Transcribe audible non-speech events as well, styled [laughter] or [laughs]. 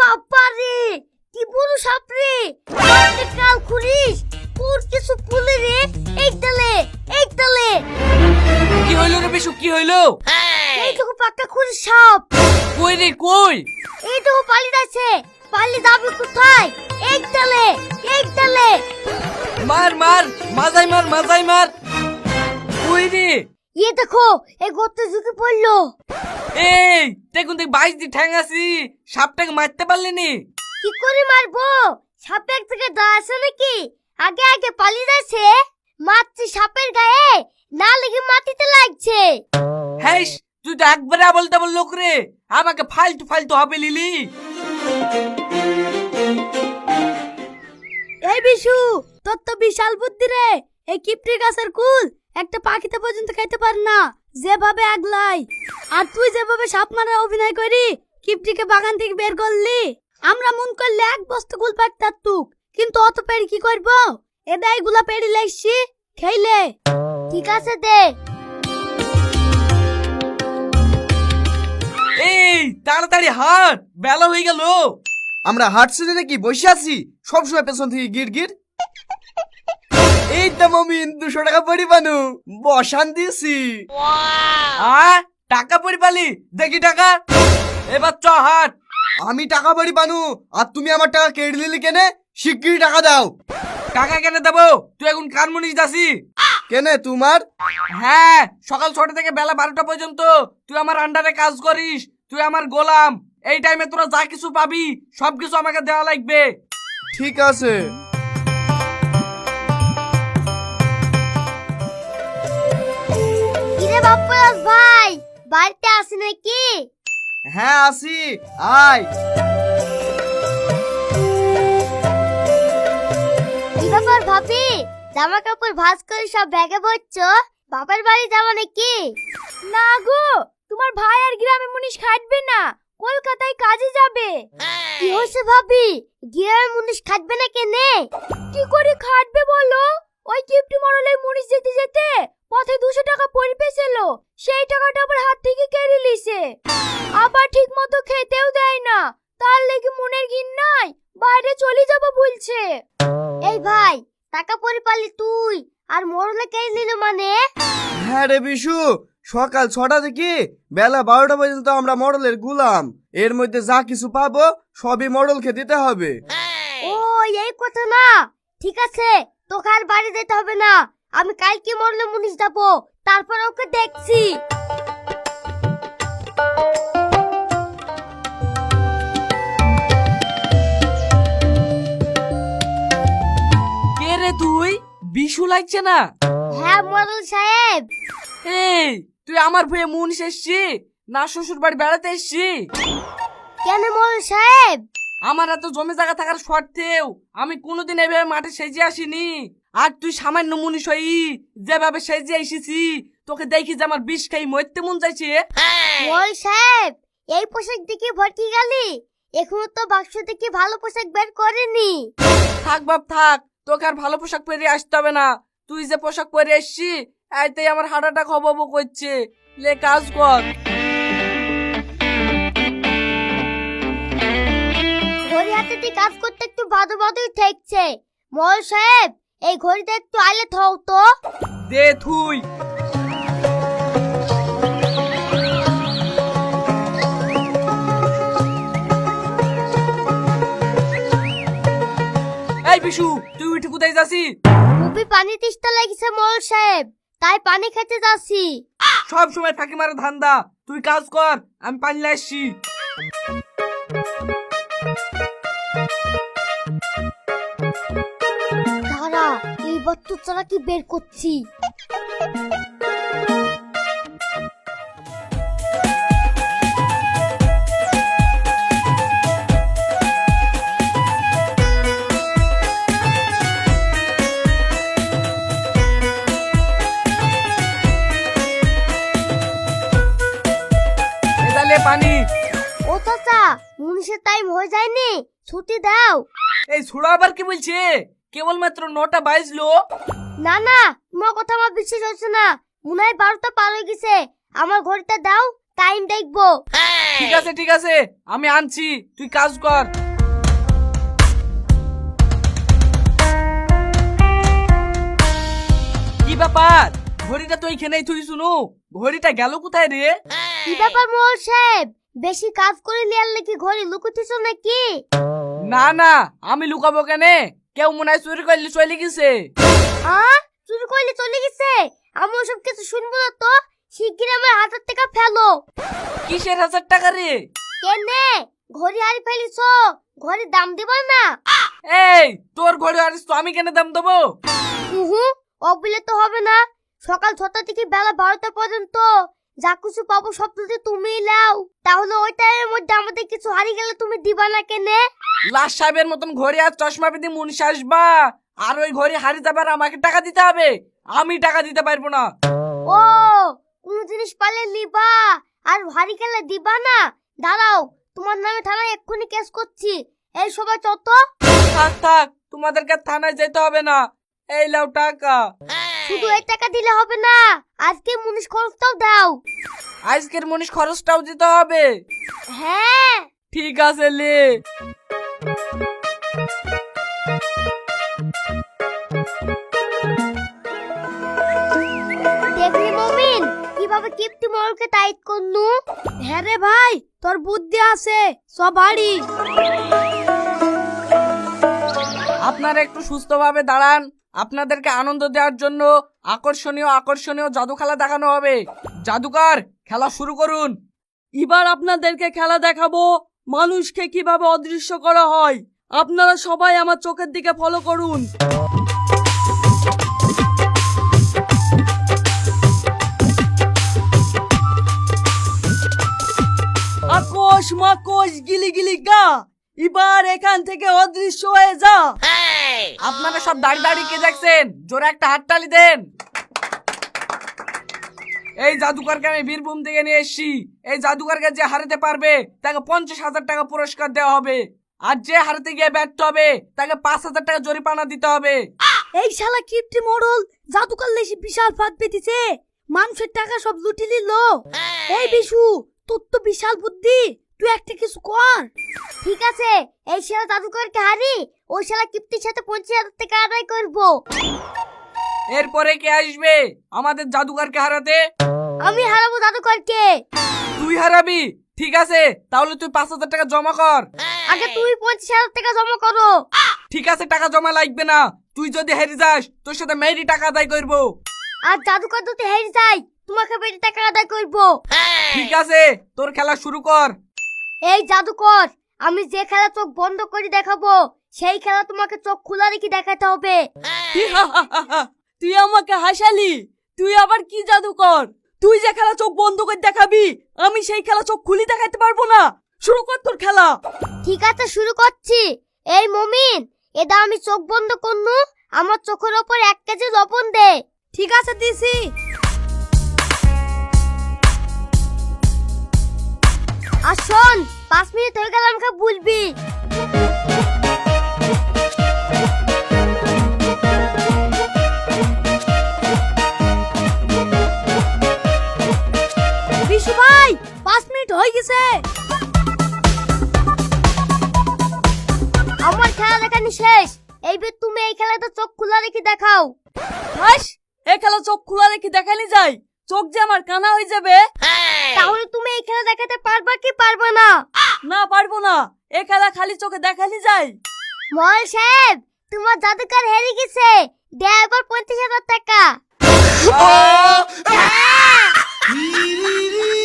বাবা রে কি বড় সাপ রে। কাল খুরিস তোর কিছু ফুলে রে। এক ডালে এক ডালে কি হইল রে বিশু কি হইল? এইটুকু পাক্কা খুরিস সাপ। কই রে কই? এইটুকু পালি যাচ্ছে পালি যাবে কোথায়? এক ডালে এক ডালে মার মার মাজাই মার মাজাই মার। কই রে? ইয়ে দেখো এই গর্তে ঝুঁকে পড়ল। এই দেখুন দেখ বাইশ দি ঠ্যাং আছি। সাপটাকে মারতে পারলি নি কি করে মারবো? সাপের থেকে দা আছে নাকি? আগে আগে পালিয়ে যাচ্ছে। মারছি সাপের গায়ে না লেগে মাটিতে লাগছে। হ্যাঁ তুই তো একবারে আবল তাবল লোক রে। আমাকে ফালতু ফালতু হবে লিলি। এই বিশু তোর তো বিশাল বুদ্ধি রে। এই কিপটি গাছের কুল একটা পাখিতে পর্যন্ত খাইতে পার না। যেভাবে আগলাই আর তুই যেভাবে সাপ মারার অভিনয় করি কিপটিকে বাগান থেকে বের করলি। আমরা মন করলে এক বস্তা কুল পারতার তুক কিন্তু অত পেড়ি কি করব? এদা গুলা পেড়ি লেগছি খেইলে। ঠিক আছে দে। এই তাড়াতাড়ি হাট বেলা হয়ে গেল। আমরা হাঁটছি না নাকি বসে আছি। সবসময় পেছন থেকে গির গির এই তো মমিন দুশো টাকা পরিমাণু বসান দিয়েছি আ টাকা পড়ি পালি? দেখি টাকা। এবার চ হাট। আমি টাকা পরি পানু আর তুমি আমার টাকা কেড়ে নিলি কেনে? শিগগিরই টাকা দাও। টাকা কেন দেবো? তুই এখন কার মনিস দাসি? কেনে তোমার? হ্যাঁ সকাল ছটা থেকে বেলা বারোটা পর্যন্ত তুই আমার আন্ডারে কাজ করিস তুই আমার গোলাম। এই টাইমে তোরা যা কিছু পাবি সব কিছু আমাকে দেওয়া লাগবে। ঠিক আছে। কিরে বাপ্পাস ভাই বাড়িতে আসি নাকি? হ্যাঁ আসি আয়। কি ব্যাপার ভাবি? জামা কাপড় ভাঁজ করে সব ব্যাগে ভরছো বাবার বাড়ি যাওয়া নাকি? না গো তোমার ভাই আর গ্রামে মুনিশ খাটবে না কলকাতায় কাজে যাবে। কি হয়েছে ভাবি? গ্রামে মুনিশ খাটবে না কেনে? কি করে খাটবে বলো? ওই কিপটি মরলে মুনিশ যেতে যেতে পথে দুশো টাকা পড়ে পেছিল সেই টাকাটা আবার হাত থেকে কেড়ে লিছে আবার ঠিক মতো খেতেও দেয় না। তার লেগে মনের ঘিন নাই। বাইরে চলে যাব বলছে। এই ভাই টাকা পরে পারলি তুই। আর মরলে কে নিল মানে? হ্যাঁ রে বিশু সকাল ছটা থেকে বেলা বারোটা পর্যন্ত আমরা মডেলের গুলাম। এর মধ্যে যা কিছু পাবো সবই মডেলকে দিতে হবে। ও এই কথা না। ঠিক আছে তোকে আর বাড়ি যেতে হবে না। আমি কালকে মরলে মুনিশ যাব। তারপর ওকে দেখছি। কে রে তুই? বিশু লাগছে না? হ্যাঁ মরল সাহেব। এই তুই আমার ভয়ে মুনিস এসছি? না শ্বশুর বাড়ি বেড়াতে এসছি? কেন মরল সাহেব? আমার এত জমি জায়গা থাকার সত্ত্বেও আমি কোনোদিন এভাবে মাঠে সেজে আসিনি। আর তুই সামান্য মুনিশ হই যেভাবে সেজে এসেছি তোকে দেখি যে আমার বিষ খাই মরতে মন চাইছে। মরল সাহেব এই পোশাক দেখে ভটকি গেলি? এখনও তো বাক্স থেকে ভালো পোশাক বের করেনি। থাক বাপ থাক তোকে আর ভালো পোশাক পরে আসতে হবে না। তুই যে পোশাক পরে এসছি এতেই আমার হাঁটাটা খবাবো করছে। লে কাজ কর। ঘড়ি হাতে কাজ করতে একটু বাদো বাদোই ঠেকছে। মল সাহেব এই ঘড়িটা একটু আইলে থাও তো। দে থুই। এই বিশু তুই উঠে কোথায় যাসি খুবই পানি তিষ্টা লাগছে মল সাহেব তাই পানি খেতে যাচ্ছি। সব সময় ফাঁকি মারা ধান্দা তুই কাজ কর আমি পানি নিয়ে বত্তর চারা কি বের করছি? পানি। ও চাচা মুনিশের টাইম হয়ে যায়নি। ছুটি দাও। এই ছোড়া আবার কি বলছে? কেবলমাত্র নটা বাজলো। না না তোমার কথা আমার বিশ্বাস হচ্ছে না। মনে হয় বারোটা পার হয়ে গেছে। আমার ঘড়িটা দাও টাইম দেখব। ঠিক আছে ঠিক আছে আমি আনছি তুই কাজ কর। কি ব্যাপার? ঘড়িটা তো এইখানেই তুই শুনু। ঘড়িটা গেল কোথায় রে? কি ব্যাপার মোল সাহেব? বেশি কাজ করে লিয়ার নাকি ঘরে লুকুতিছ নাকি? না না আমি লুকাবো কেনে? কেউ মনে হয় চুরি করলে চলে গেছে। চুরি করলে চলে গেছে? আমি ওসব কিছু শুনব না তো? শিগগির আমার হাতের থেকে ফেলো। কিসের হাজার টাকা রে? কেনে? ঘড়ি হারি ফেলিছ ঘরে দাম দিবা না? এই তোর ঘড়ি আনিস তো আমি কেন দাম দেবো? উহু অবলে তো হবে না। সকাল ছটা থেকে বেলা বারোটা পর্যন্ত। যা কিছু পাবো সব যদি তুমি লাও তাহলে ওই টাইমের মধ্যে আমাদের কিছু হারিয়ে গেলে তুমি দিবা না কেনে? লাশ সাহেবের মতন ঘড়ি আর চশমা বেঁধে মুনিশ আসবা। আর ওই ঘড়ি হারিয়ে যাবার আমাকে টাকা দিতে হবে। আমি টাকা দিতে পারব না। ও কোন জিনিস পালে লিবা আর হারিয়ে গেলে দিবা না। দাঁড়াও তোমার নামে থানায় এক্ষুনি কেস করছি। এই সবাই চত। থাক থাক তোমাদেরকে থানায় যেতে হবে না। এই লাও টাকা। শুধু এই টাকা দিলে হবে না। আজকে মুনিশ খরচটাও দাও। আজকের মনীষ খরচটাও দিতে হবে। হ্যাঁ। ঠিক আছে লে। দেখলি মমিন কীভাবে কিপ্তি মরলকে টাইট করনু? হ্যাঁ রে ভাই তোর বুদ্ধি আছে সবারই আপনারা একটু সুস্থভাবে দাঁড়ান। আপনাদেরকে আনন্দ দেওয়ার জন্য আকর্ষণীয় আকর্ষণীয় জাদু খেলা দেখানো হবে। জাদুকর, খেলা শুরু করুন। এবার আপনাদেরকে খেলা দেখাবো, মানুষকে কীভাবে অদৃশ্য করা হয়। আপনারা সবাই আমার চোখের দিকে ফলো করুন। আকোশ, মাকোশ, গিলি গিলি গা। এবার এখান থেকে অদৃশ্য হয়ে যা আপনারা সব দাঁড়িয়ে দাঁড়িয়ে কে দেখছেন? জোরে একটা হাততালি দেন। এই জাদুকরকে আমি বীরভূম থেকে নিয়ে এসেছি। এই জাদুকরকে যে হারাতে পারবে তাকে পঞ্চাশ হাজার টাকা পুরস্কার দেওয়া হবে। আর যে হারাতে গিয়ে ব্যর্থ হবে তাকে পাঁচ হাজার টাকা জরিমানা দিতে হবে। এই শালা কিপটি মডল জাদুকার লেসি বিশাল ফাঁদ পেতেছে। মানুষের টাকা সব লুটি নিল। এই বিশু তোর তো বিশাল বুদ্ধি। তুই একটা কিছু কর। ঠিক আছে এই শালা জাদুকরকে হারি ওই শালা কিপ্তির সাথে পঞ্চাশ হাজার টাকা আদায় করব। এরপরে কে আসবে? আমাদের জাদুকরকে হারাতে? আমি হারাবো জাদুকরকে। তুই হারাবি? ঠিক আছে তাহলে তুই পাঁচ হাজার টাকা জমা কর। আগে তুই পঞ্চাশ হাজার টাকা জমা করো। ঠিক আছে টাকা জমা লাগবে না। তুই যদি হেরে যাস তোর সাথে মেয়েরই টাকা আদায় করব। আর জাদুকর যদি হেরে যায় তোমাকে বেশি টাকা আদায় করব। ঠিক আছে তোর খেলা শুরু কর। এই জাদুকর আমি যে খেলা চোখ বন্ধ করে দেখাবো সেই খেলা তোমাকে চোখ খোলা রেখে দেখাতে হবে। তুই আমাকে হাসালি? তুই আবার কি জাদুকর? তুই যে খেলা চোখ বন্ধ করে দেখাবি আমি সেই খেলা চোখ খুলি দেখাতে পারব না। শুরু কর তোর খেলা। ঠিক আছে শুরু করছি। এই মমিন এটা আমি চোখ বন্ধ করনু আমার চোখের ওপর এক কেজি লবণ দে। ঠিক আছে দিছি। আর শোন, পাঁচ মিনিট হয়ে গেল আমাকে বলবি। ভাই, পাঁচ মিনিট হয়ে গেছে। আমার খেলা দেখানি শেষ। এইবার তুমি এই খেলাটা চোখ খোলা রেখে দেখাও। হাস এ খেলা চোখ খোলা রেখে দেখালি যায় চোখ যে আমার কানা হয়ে যাবে তাহলে তুমি এই খেলা দেখাতে পারবা কি পারবে না? না পারব না। এ খেলা খালি চোখে দেখালি যাই মল সাহেব তোমার জাদুকার হেরে গেছে। ড্রাইভার পঁয়ত্রিশ হাজার টাকা। oh! হ্যাঁ! [laughs]